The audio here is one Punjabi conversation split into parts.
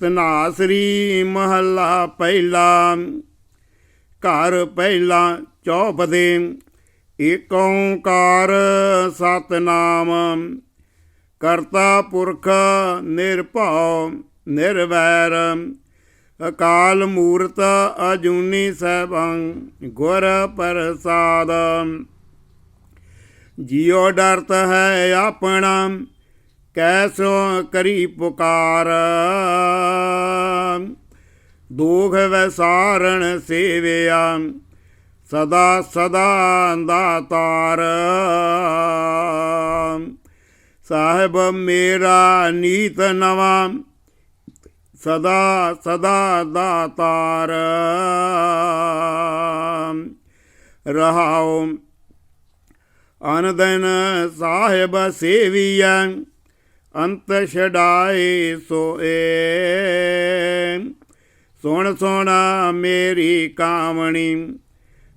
ਤਨਾਸਰੀ ਮਹੱਲਾ ਪਹਿਲਾ, ਘਰ ਪਹਿਲਾ ਚੌਪਦੇ, ਏਕ ਓੰਕਾਰ ਸਤਨਾਮ। ਕਰਤਾ ਪੁਰਖ ਨਿਰਭਉ ਨਿਰਵੈਰ, ਅਕਾਲ ਮੂਰਤ ਅਜੂਨੀ ਸੈਭੰ ਗੁਰ ਪ੍ਰਸਾਦ। ਜਿਉ ਡਰਤ ਹੈ ਆਪਣਾ ਕੈਸੋ ਕਰੀ ਪੁਕਾਰ। ਦੁਖ ਵੈਸਾਰਣ ਸੇਵਿਆ, ਸਦਾ ਸਦਾ ਦਾਤਾਰ ਸਾਹਿਬ ਮੇਰਾ ਨੀਤ ਨਵਾਂ, ਸਦਾ ਸਦਾ ਦਾਤਾਰ ਰਹਾਉ ਅਨਦਨ ਸਾਹਿਬ ਸੇਵੀਐ ਅੰਤ ਛਡਾਏ ਸੋਏ। ਸੁਣ ਸੋਣਾ ਮੇਰੀ ਕਾਮਣੀ,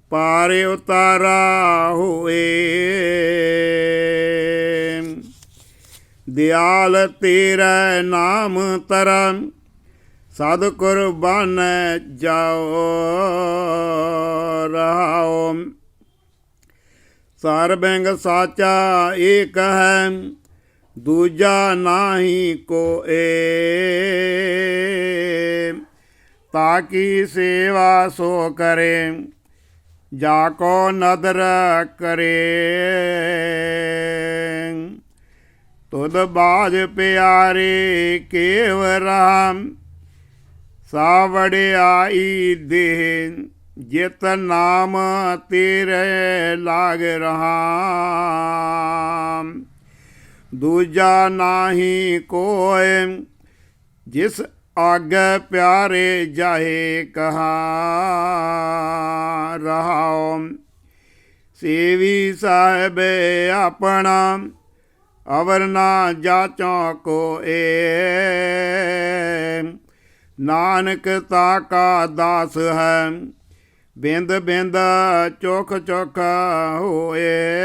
ਪਾਰ ਉਤਾਰਾ ਹੋਏ। ਦਿਆਲ ਤੇਰਾ ਨਾਮ ਤਰਨ ਸਦ ਕੁਰਬਾਨ ਜਾਓ, ਰਹਾਓ। ਸਰਬੰਗ ਸਾਚਾ ਏਕ ਹੈ ਦੂਜਾ ਨਾਹੀ ਕੋਏ ਤਾਕੀ ਸੇਵਾ ਸੋ ਕਰੇ, ਜਾ ਕੋ ਨਦਰ ਕਰੇ। ਤੁਧ ਬਾਜ ਪਿਆਰੇ ਕੇਵ ਰਾਮ ਸਾਵੜਿਆਈ ਦੇ ਜਿਤ ਨਾਮ ਤੇਰੇ ਲਾਗ ਰਹਾ ਦੂਜਾ ਨਾਹੀ ਕੋਇ, ਜਿਸ ਆਗੇ ਪਿਆਰੇ ਜਾਹੇ ਕਹਾ ਰਹਾਉ। ਸੇਵੀ ਸਾਹਿਬ ਆਪਣਾ, ਅਵਰ ਨਾ ਜਾਚੋ ਏ ਨਾਨਕ ਤਾ ਕਾ ਦਾਸ ਹੈ, ਬਿੰਦ ਬਿੰਦ ਚੋਖ ਚੋਖ ਹੋਏ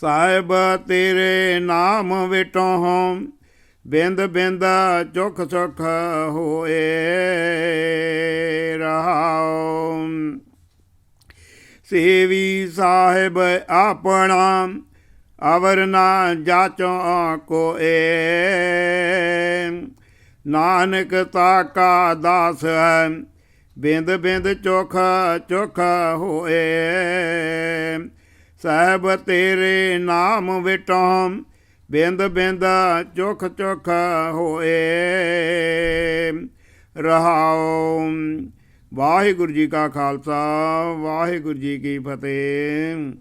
ਸਾਹਿਬ, ਤੇਰੇ ਨਾਮ ਵਿਟੋ ਬਿੰਦ ਬਿੰਦ ਚੁਖ ਚੁਖ ਹੋਏ ਰਹਾਉ। ਸੇਵੀ ਸਾਹਿਬ, ਆਪਣਾ ਅਵਰ ਨਾ ਜਾਚੋ ਕੋਏ। ਨਾਨਕ ਤਾ ਕਾ ਦਾਸ ਹੈ, ਬਿੰਦ ਬਿੰਦ ਚੋਖ ਚੋਖ ਹੋਏ। ਸਾਹਿਬ ਤੇਰੇ ਨਾਮ ਵਿਟੋਂ ਬਿੰਦ ਬਿੰਦ ਚੁਖ ਚੁਖ ਹੋਏ। ਰਹਾਉ। ਵਾਹਿਗੁਰੂ ਜੀ ਕਾ ਖਾਲਸਾ, ਵਾਹਿਗੁਰੂ ਜੀ ਕੀ ਫਤਿਹ।